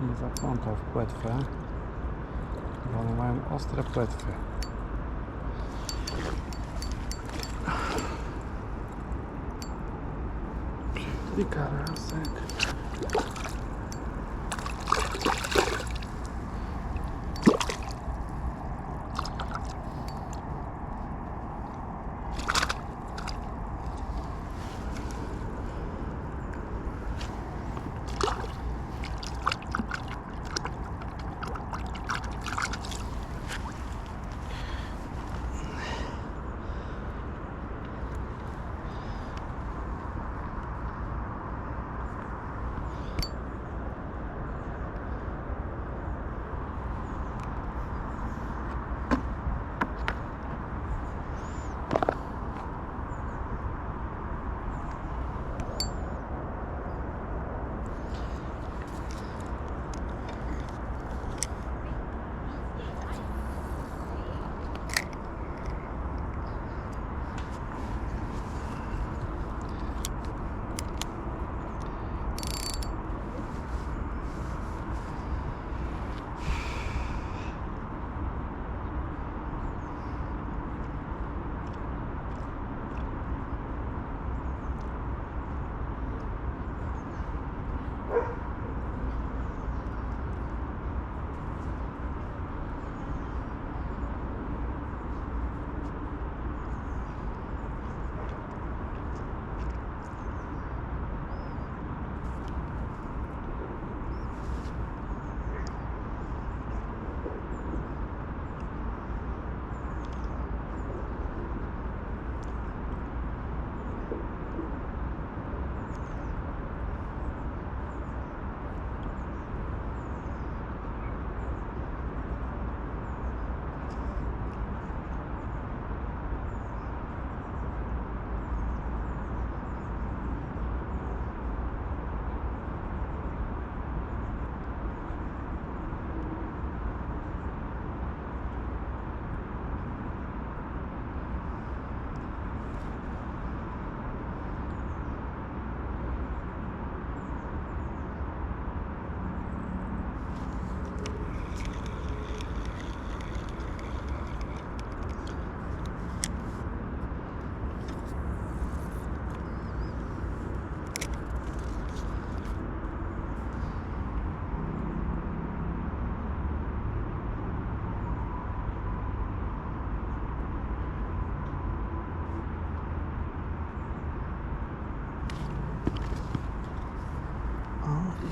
Nie zaplątał w płetwę. Bo one mają ostre płetwy. Piękny karasek.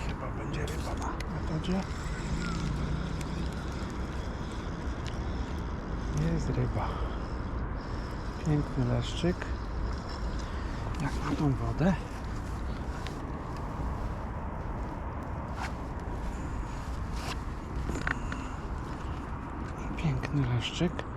Chyba będzie ryba na metodzie. Jest ryba. Piękny leszczyk. Jak na tą wodę. Piękny leszczyk.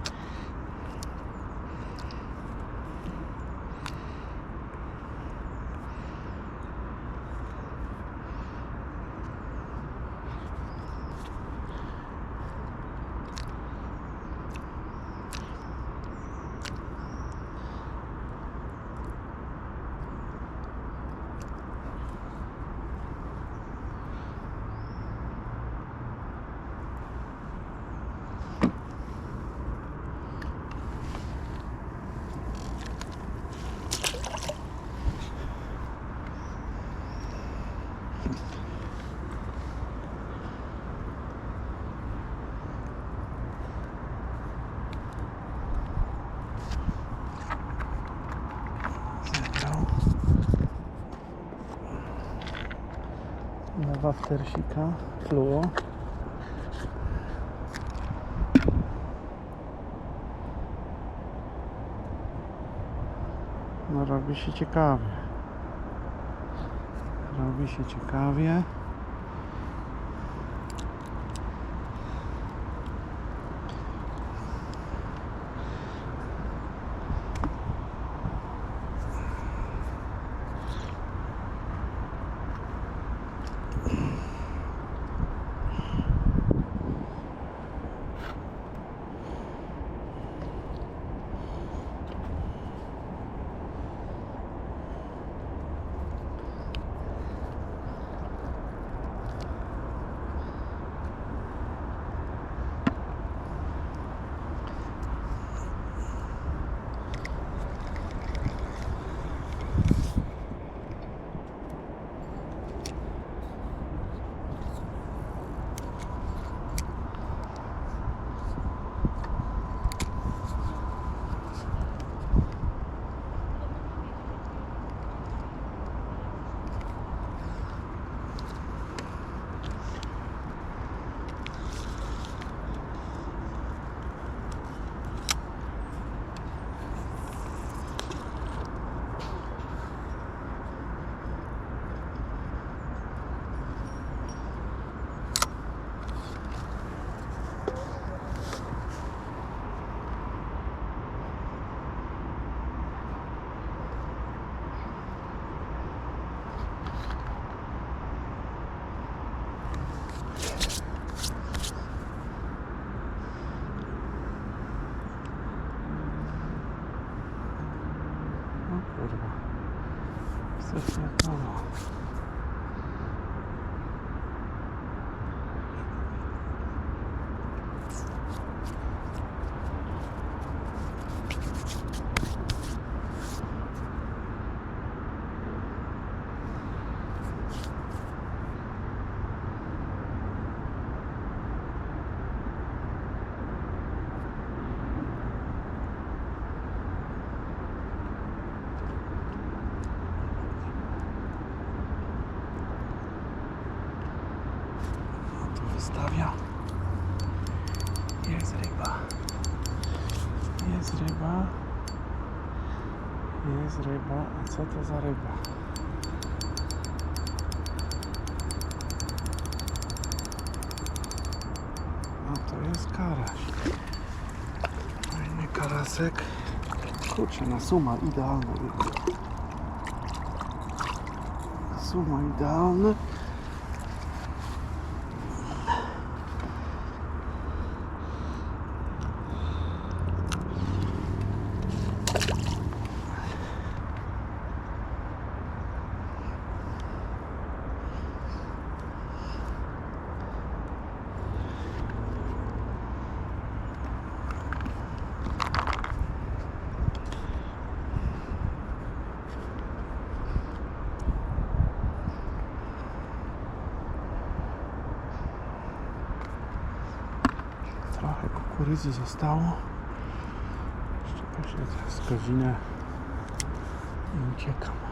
Wtersika, fluo. No robi się ciekawie. Robi się ciekawie. Coś nie halo. No tu wystawia. Jest ryba. Jest ryba. Jest ryba. A co to za ryba? No to jest karaś. Fajny karasek. Kurczę, na suma idealny. Suma idealny. Kukurydzy zostało. Jeszcze myślę, teraz godzinę i uciekam.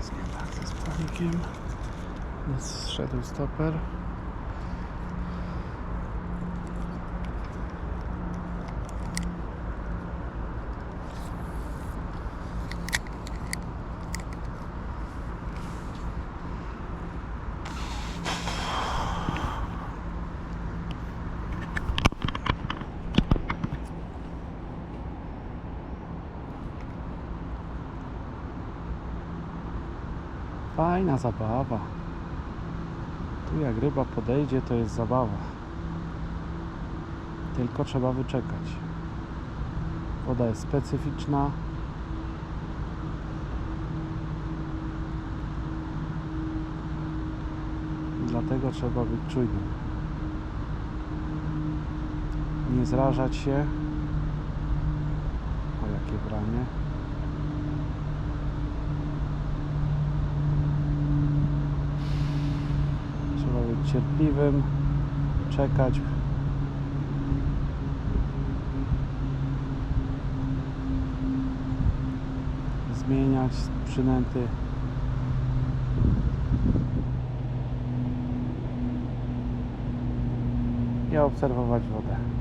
Jest nie tak ze spawnikiem. Zszedł stoper. Fajna zabawa. Tu jak ryba podejdzie, to jest zabawa. Tylko trzeba wyczekać. Woda jest specyficzna. Dlatego trzeba być czujnym. Nie zrażać się. O jakie branie. Trzeba być cierpliwym, czekać. Zmieniać przynęty. I obserwować wodę.